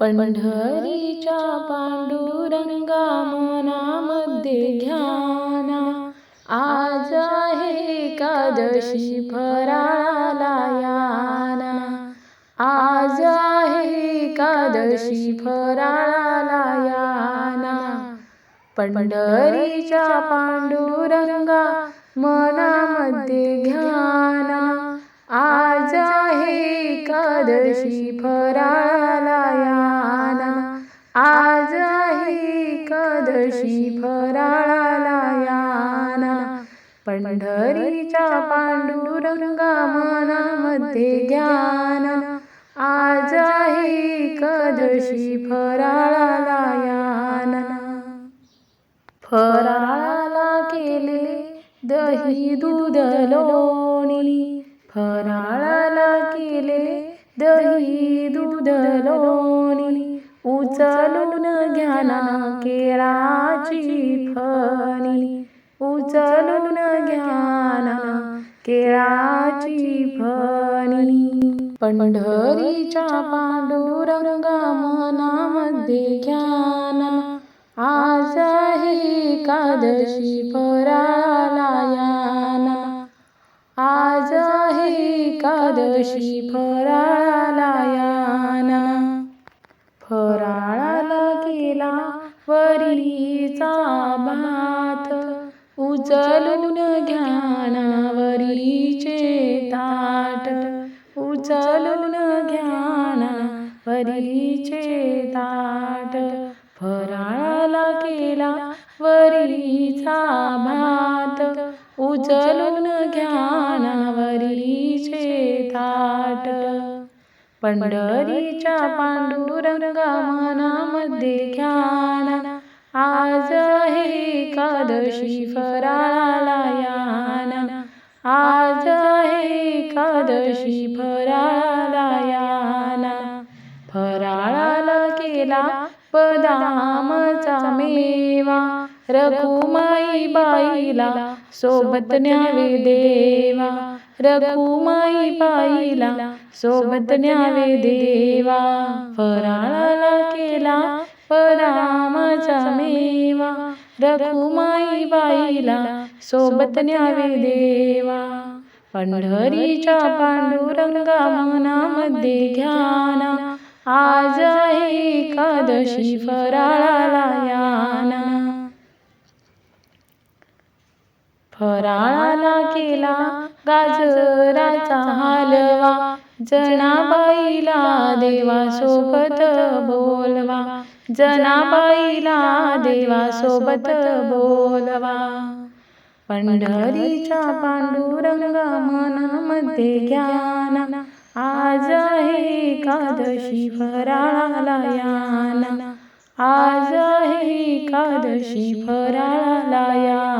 पंढरीच्या पांडुरंगा मनामध्ये ध्याना. आज आहे एकादशी फराळाला याना. आज आहे एकादशी फराळाला याना. पंढरीच्या पांडुरंगा मनामध्ये घ्याना आज आहे एकादशी फराळा याना आज आहे एकादशी फराळाला याना पंढरीच्या पांडुरंगा मनामध्ये ज्ञान आज आहे कदशी फराळाला याना फराळाला केले दही दूध लोणी. फराळाला केले दही दूध लोणी. उचलून घ्याना केळाची फणी. उचलून घ्याना केळाची फणी. पंढरीच्या पांडुरंगा मनामध्ये घ्याना आज आहे एकादशी फराळाला याना आज आहे एकादशी फराळाला याना फराळाला केला वरीचा भात उचलून घ्याना वरीचे ताट. उचलून घ्याना वरीचे ताट. फराळाला केला वरीचा भात. उचलून घ्याना वरीचे ताट. पंढरीच्या पांडुरंगा मनामध्ये घ्याना आज आहे एकादशी फराळाला याना. आज आहे एकादशी फराळाला याना. फराळाला केला बदामचा मेवा. रघुमाई बाईला सोबत न्यावे देवा. रघुमाई बाईला सोबत न्यावे देवा. फराळाला केला परामाचा मेवा. रघुमाई बाईला सोबत न्यावे देवा. पंढरीच्या पांडुरंगा मनामध्ये घ्याना आज आहे एकादशी फराळाला याना. फराळाला केला गाजराचा हालवा. जनाबाईला देवासोबत बोलवा. जनाबाईला देवासोबत बोलवा. पंढरीचा पांडुरंग मनामध्ये घ्याना आज आहे एकादशी फराळाला याना. आज आहे एकादशी फराळाला याना.